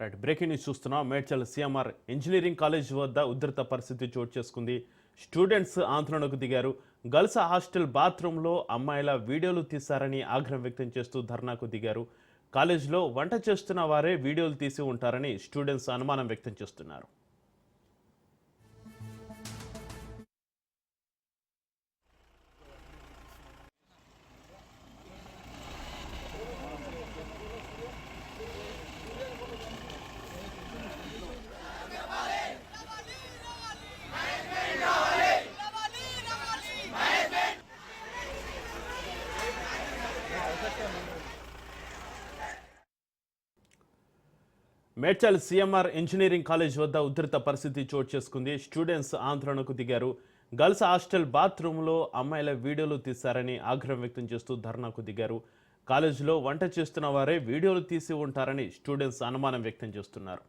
Right breaking news చూస్తున్నాం. Medchal CMR engineering college వద్ద ఉధృత పరిస్థితి చోటు చేసుకుంది. స్టూడెంట్స్ ఆందోళనకు దిగారు. గర్ల్స్ హాస్టల్ బాత్రూంలో అమ్మాయిల వీడియోలు తీశారని ఆగ్రహం వ్యక్తం చేస్తూ ధర్నాకు దిగారు. కాలేజీలో వంట చేస్తున్న వారే వీడియోలు తీసి ఉంటారని స్టూడెంట్స్ అనుమానం వ్యక్తం చేస్తున్నారు. మేడ్చల్ సీఎంఆర్ ఇంజనీరింగ్ కాలేజ్ వద్ద ఉధృత పరిస్థితి చోటు చేసుకుంది. స్టూడెంట్స్ ఆందోళనకు దిగారు. గర్ల్స్ హాస్టల్ బాత్రూంలో అమ్మాయిల వీడియోలు తీశారని ఆగ్రహం వ్యక్తం చేస్తూ ధర్నాకు దిగారు. కాలేజీలో వంట చేస్తున్న వారే వీడియోలు తీసి ఉంటారని స్టూడెంట్స్ అనుమానం వ్యక్తం చేస్తున్నారు.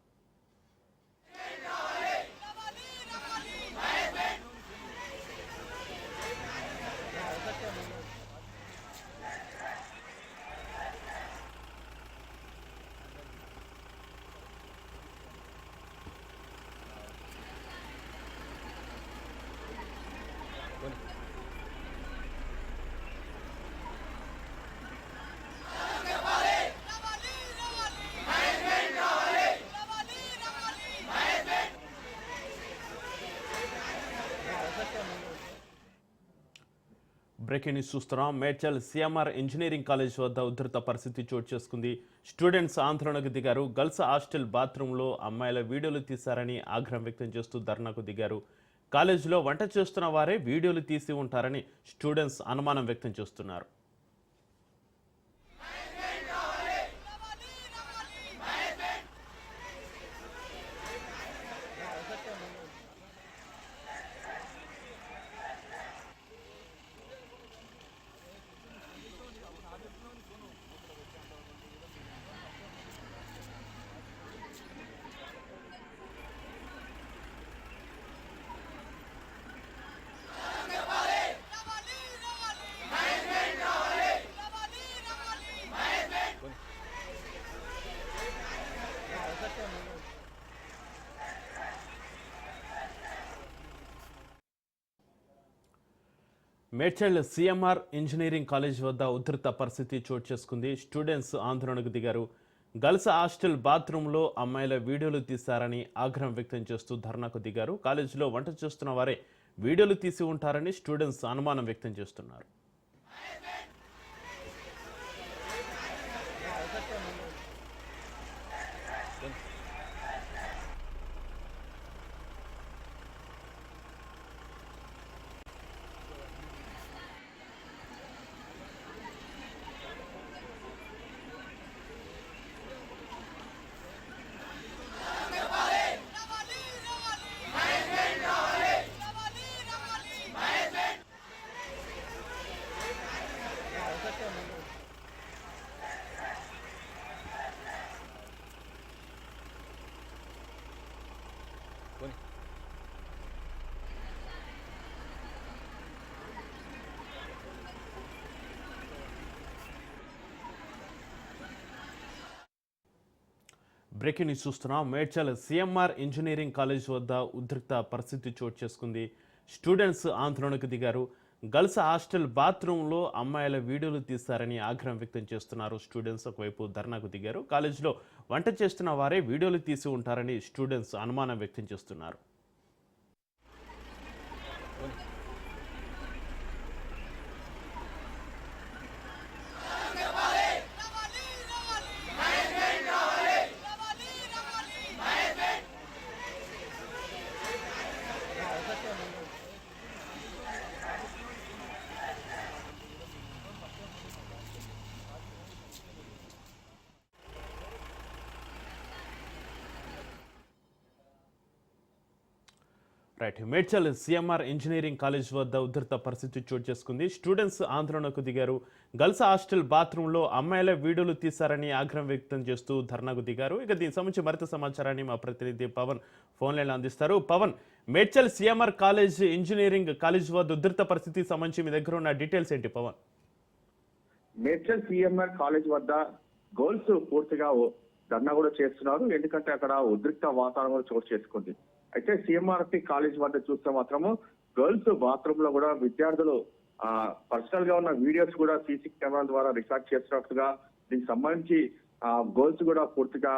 బ్రేకింగ్ న్యూస్ చూస్తున్నాం. మేడ్చల్ సిఎంఆర్ ఇంజనీరింగ్ కాలేజ్ వద్ద ఉధృత పరిస్థితి చోటు చేసుకుంది. స్టూడెంట్స్ ఆందోళనకు దిగారు. గర్ల్స్ హాస్టల్ బాత్రూంలో అమ్మాయిల వీడియోలు తీశారని ఆగ్రహం వ్యక్తం చేస్తూ ధర్నాకు దిగారు. కాలేజీలో వంట చేస్తున్న వారే వీడియోలు తీసి ఉంటారని స్టూడెంట్స్ అనుమానం వ్యక్తం చేస్తున్నారు. మేడ్చల్ సిఎంఆర్ ఇంజనీరింగ్ కాలేజ్ వద్ద ఉధృత పరిస్థితి చోటు చేసుకుంది. స్టూడెంట్స్ ఆందోళనకు దిగారు. గర్ల్స్ హాస్టల్ బాత్రూంలో అమ్మాయిల వీడియోలు తీశారని ఆగ్రహం వ్యక్తం చేస్తూ ధర్నాకు దిగారు. కాలేజీలో వంట చేస్తున్న వారే వీడియోలు తీసి ఉంటారని స్టూడెంట్స్ అనుమానం వ్యక్తం చేస్తున్నారు. బ్రేకింగ్ న్యూస్ చూస్తున్నాం. మేడ్చల్ సిఎంఆర్ ఇంజనీరింగ్ కాలేజ్ వద్ద ఉద్రిక్త పరిస్థితి చోటు చేసుకుంది. స్టూడెంట్స్ ఆందోళనకు దిగారు. గర్ల్స్ హాస్టల్ బాత్రూంలో అమ్మాయిల వీడియోలు తీస్తారని ఆగ్రహం వ్యక్తం చేస్తున్నారు. స్టూడెంట్స్ ఒకవైపు ధర్నాకు దిగారు. కాలేజీలో వంట చేస్తున్న వారే వీడియోలు తీసి ఉంటారని స్టూడెంట్స్ అనుమానం వ్యక్తం చేస్తున్నారు. Right. Medchal CMR engineering college వద్ద ఉధృత పరిస్థితి చోటు చేసుకుంది. స్టూడెంట్స్ ఆందోళనకు దిగారు. గర్ల్స్ హాస్టల్ బాత్రూంలో అమ్మాయిల వీడియోలు తీశారని ఆగ్రహం వ్యక్తం చేస్తూ ధర్నాకు దిగారు. ఇక దీనికి సంబంధించి మరింత సమాచారాన్ని మా ప్రతినిధి పవన్ ఫోన్ లైన్ అందిస్తారు. Pavan Medchal CMR college engineering college వద్ద ఉధృత పరిస్థితికి సంబంధించి మీ దగ్గర ఉన్న డీటెయిల్స్ ఏంటి పవన్? మేడ్చల్ సిఎంఆర్ కాలేజ్ వద్ద గర్ల్స్ పూర్తిగా ఓ- ధర్నా కూడా చేస్తున్నారు. ఎందుకంటే అక్కడ ఉద్రిక్త వాతావరణం కూడా చోటు చేసుకుంది. అయితే సిఎంఆర్పి కాలేజ్ వద్ద చూస్తే మాత్రము గర్ల్స్ బాత్రూమ్లో కూడా విద్యార్థులు ఆ పర్సనల్గా ఉన్న వీడియోస్ కూడా సీసీ కెమెరాల ద్వారా రికార్డ్ చేస్తున్నట్టుగా దీనికి సంబంధించి ఆ గర్ల్స్ కూడా పూర్తిగా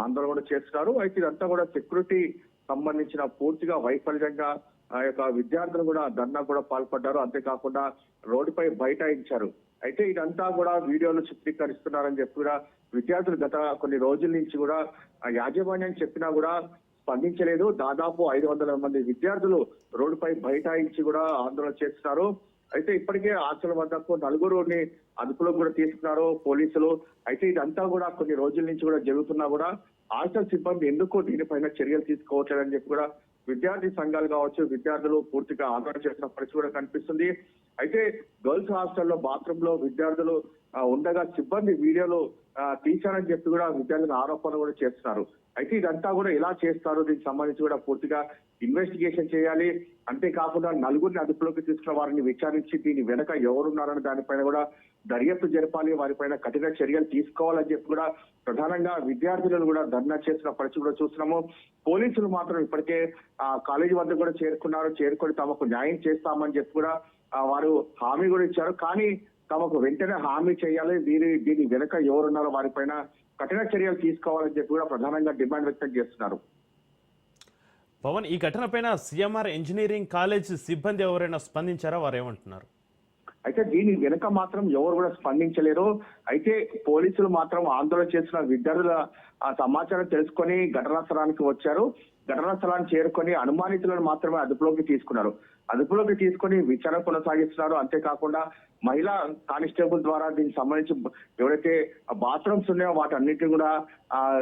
ఆందోళన కూడా చేస్తున్నారు. అయితే ఇదంతా కూడా సెక్యూరిటీ సంబంధించిన పూర్తిగా వైఫల్యంగా ఆ యొక్క విద్యార్థులు కూడా ధర్నా కూడా పాల్పడ్డారు. అంతేకాకుండా రోడ్డుపై బైఠాయించారు. అయితే ఇదంతా కూడా వీడియోలు చిత్రీకరిస్తున్నారని చెప్పి కూడా విద్యార్థులు గత కొన్ని రోజుల నుంచి కూడా యాజమాన్యం చెప్పినా కూడా స్పందించలేదు. దాదాపు ఐదు వందల మంది విద్యార్థులు రోడ్డుపై బైఠాయించి కూడా ఆందోళన చేస్తున్నారు. అయితే ఇప్పటికే హాస్టల్ వద్దకు నలుగురుని అదుపులో కూడా తీసుకున్నారు పోలీసులు. అయితే ఇదంతా కూడా కొన్ని రోజుల నుంచి కూడా జరుగుతున్నా కూడా హాస్టల్ సిబ్బంది ఎందుకు దీనిపైన చర్యలు తీసుకోవట్లేదని చెప్పి కూడా విద్యార్థి సంఘాలు కావచ్చు విద్యార్థులు పూర్తిగా ఆందోళన చేసిన పరిస్థితి కూడా కనిపిస్తుంది. అయితే గర్ల్స్ హాస్టల్లో బాత్రూమ్లో విద్యార్థులు ఉండగా సిబ్బంది వీడియోలో తీశారని చెప్పి కూడా విద్యార్థులకు ఆరోపణలు కూడా చేస్తున్నారు. అయితే ఇదంతా కూడా ఎలా చేస్తారు? దీనికి సంబంధించి కూడా పూర్తిగా ఇన్వెస్టిగేషన్ చేయాలి. అంతేకాకుండా నలుగురిని అదుపులోకి తీసుకున్న వారిని విచారించి దీని వెనక ఎవరున్నారని దానిపైన కూడా దర్యాప్తు జరపాలి. వారిపైన కఠిన చర్యలు తీసుకోవాలని చెప్పి కూడా ప్రధానంగా విద్యార్థులను కూడా ధర్నా చేసిన పరిస్థితి కూడా చూస్తున్నాము. పోలీసులు మాత్రం ఇప్పటికే ఆ కాలేజీ వద్ద కూడా చేరుకున్నారు. చేరుకొని తమకు న్యాయం చేస్తామని చెప్పి కూడా వారు హామీ కూడా ఇచ్చారు. కానీ తమకు వెంటనే హామీ చేయాలి. దీని దీని వెనుక ఎవరున్నారో వారిపైన కఠిన చర్యలు తీసుకోవాలని చెప్పి కూడా ప్రధానంగా డిమాండ్ వ్యక్తం చేస్తున్నారు. పవన్ ఈ ఘటనపైన సిఎంఆర్ ఇంజనీరింగ్ కాలేజ్ సిబ్బంది ఎవరైనా స్పందించారా? వారు ఏమంటున్నారు? అయితే దీని వెనుక మాత్రం ఎవరు కూడా స్పందించలేరు. అయితే పోలీసులు మాత్రం ఆందోళన చేస్తున్న విద్యార్థుల ఆ సమాచారం తెలుసుకొని ఘటనా స్థలానికి వచ్చారు. ఘటనా స్థలాన్ని చేరుకొని అనుమానితులను మాత్రమే అదుపులోకి తీసుకున్నారు. అదుపులోకి తీసుకొని విచారణ కొనసాగిస్తున్నారు. అంతేకాకుండా మహిళా కానిస్టేబుల్ ద్వారా దీనికి సంబంధించి ఎవరైతే బాత్రూమ్స్ ఉన్నాయో వాటన్నిటిని కూడా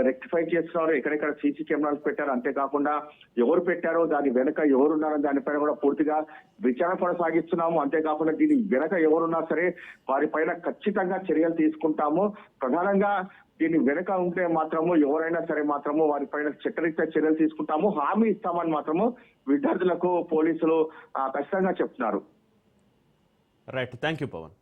రెక్టిఫై చేస్తున్నారు. ఎక్కడెక్కడ సీసీ కెమెరాలు పెట్టారు. అంతేకాకుండా ఎవరు పెట్టారో దాని వెనక ఎవరున్నారో దానిపైన కూడా పూర్తిగా విచారణ కొనసాగిస్తున్నాము. అంతేకాకుండా దీని వెనక ఎవరున్నా సరే వారిపైన ఖచ్చితంగా చర్యలు తీసుకుంటాము. ప్రధానంగా దీని వెనక ఉంటే మాత్రము ఎవరైనా సరే మాత్రము వారిపైన చట్టరీత్యా చర్యలు తీసుకుంటాము. హామీ ఇస్తామని మాత్రము విద్యార్థులకు పోలీసులు ఆ, ఖచ్చితంగా చెప్తున్నారు. Right thank you Pavan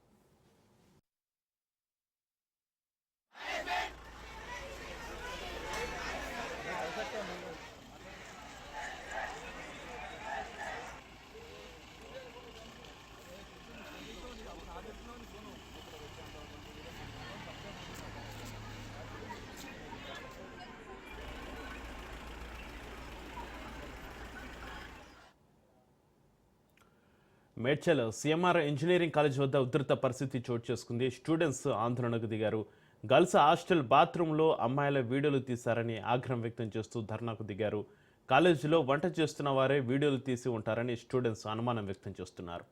Medchal CMR engineering college వద్ద ఉధృత పరిస్థితి చోటు చేసుకుంది. స్టూడెంట్స్ ఆందోళనకు దిగారు. గర్ల్స్ హాస్టల్ బాత్రూంలో అమ్మాయిల వీడియోలు తీశారని ఆగ్రహం వ్యక్తం చేస్తూ ధర్నాకు దిగారు. కాలేజీలో వంట చేస్తున్న వారే వీడియోలు తీసి ఉంటారని స్టూడెంట్స్ అనుమానం వ్యక్తం చేస్తున్నారు.